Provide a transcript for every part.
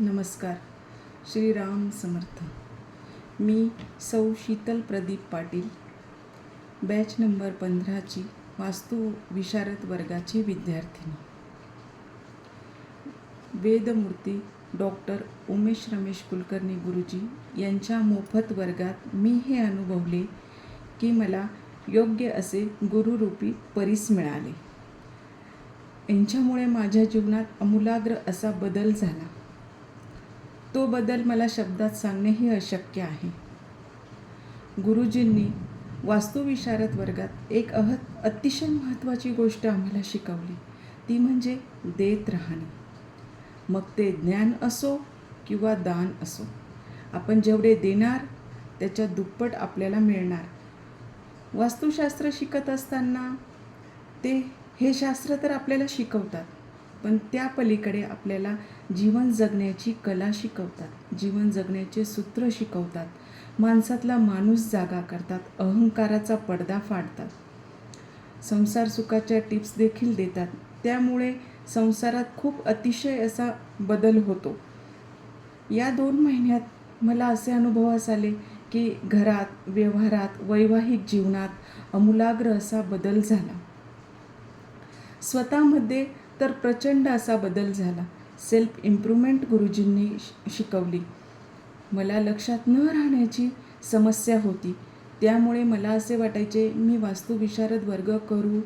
नमस्कार. श्रीराम समर्थ. मी सौ शीतल प्रदीप पाटील. बॅच नंबर पंधराची वास्तू विशारद वर्गाची विद्यार्थिनी. वेदमूर्ती डॉक्टर उमेश रमेश कुलकर्णी गुरुजी यांच्या मोफत वर्गात मी हे अनुभवले की मला योग्य असे गुरुरूपी परीस मिळाले. यांच्यामुळे माझ्या जीवनात अमूलाग्र असा बदल झाला. तो बदल मला शब्दात सांगणेही अशक्य आहे. गुरुजींनी वास्तुविशारद वर्गात एक अह अतिशय महत्त्वाची गोष्ट आम्हाला शिकवली. ती म्हणजे देत राहणे. मग ते ज्ञान असो किंवा दान असो आपण जेवढे देणार त्याच्या दुप्पट आपल्याला मिळणार. वास्तुशास्त्र शिकत असताना ते हे शास्त्र तर आपल्याला शिकवतात. पण त्या पलीकडे आपल्याला जीवन जगण्याची कला शिकवतात जीवन जगण्याचे सूत्र शिकवतात माणसातला माणूस जागा करतात अहंकाराचा पडदा फाडतात. संसार सुखाच्या टिप्स देखील देतात. त्यामुळे संसारात खूप अतिशय असा बदल होतो. या दोन महिन्यात मला असे अनुभवास आले की घरात व्यवहारात वैवाहिक जीवनात अमूलाग्र असा बदल झाला. स्वतःमध्ये तर प्रचंड असा बदल झाला. सेल्फ इम्प्रूव्हमेंट गुरुजींनी श- शिकवली. मला लक्षात न राहण्याची समस्या होती. त्यामुळे मला असे वाटायचे मी वास्तुविशारद वर्ग करू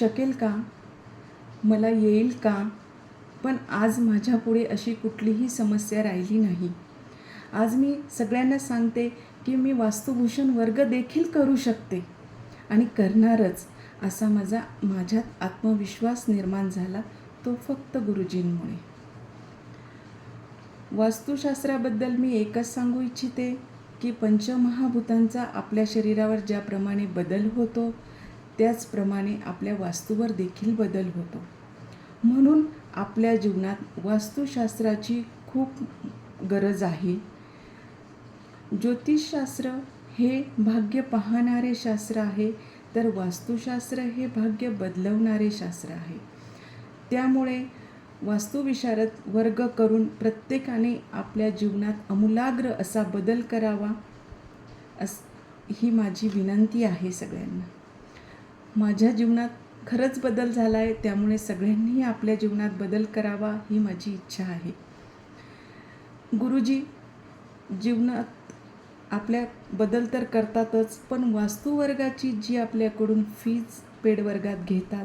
शकेल का? मला येईल का? पण आज माझ्यापुढे अशी कुठलीही समस्या राहिली नाही. आज मी सगळ्यांना सांगते की मी वास्तुभूषण वर्ग देखील करू शकते. आणि करणारच. असा माझा माझ्यात आत्मविश्वास निर्माण झाला तो फक्त गुरुजींमुळे. वास्तुशास्त्राबद्दल मी एकच सांगू इच्छिते की पंचमहाभूतांचा आपल्या शरीरावर ज्याप्रमाणे बदल होतो त्याचप्रमाणे आपल्या वास्तूवर देखील बदल होतो. म्हणून आपल्या जीवनात वास्तुशास्त्राची खूप गरज आहे. ज्योतिषशास्त्र हे भाग्य पाहणारे शास्त्र आहे तर वास्तुशास्त्र हे भाग्य बदलवणारे शास्त्र आहे. त्यामुळे वास्तुविशारद वर्ग करून प्रत्येकाने आपल्या जीवनात अमूलाग्र असा बदल करावा अस ही माझी विनंती आहे सगळ्यांना. माझ्या जीवनात खरंच बदल झाला आहे त्यामुळे सगळ्यांनी आपल्या जीवनात बदल करावा ही माझी इच्छा आहे. गुरुजी जीवनात आपल्या बदल तर करतातच पण वास्तुवर्गाची जी आपल्याकडून फीज पेड वर्गात घेतात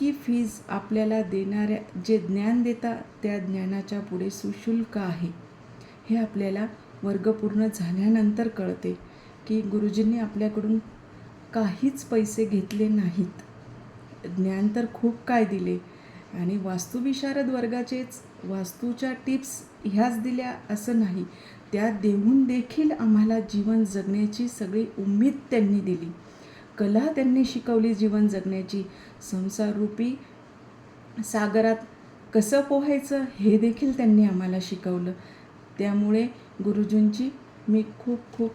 ती फीज आपल्याला देणाऱ्या जे ज्ञान देतात त्या ज्ञानाच्या पुढे सुशुल्क आहे. हे आपल्याला वर्ग पूर्ण झाल्यानंतर कळते की गुरुजींनी आपल्याकडून काहीच पैसे घेतले नाहीत. ज्ञान तर खूप काय दिले आणि वास्तुविशारद वर्गाचेच वास्तूच्या टिप्स ह्याच दिल्या असं नाही त्या देऊन देखील आम्हाला जीवन जगण्याची सगळी उमेद त्यांनी दिली. कला त्यांनी शिकवली जीवन जगण्याची. संसाररूपी सागरात कसं पोहायचं हे देखील त्यांनी आम्हाला शिकवलं. त्यामुळे गुरुजींची मी खूप खूप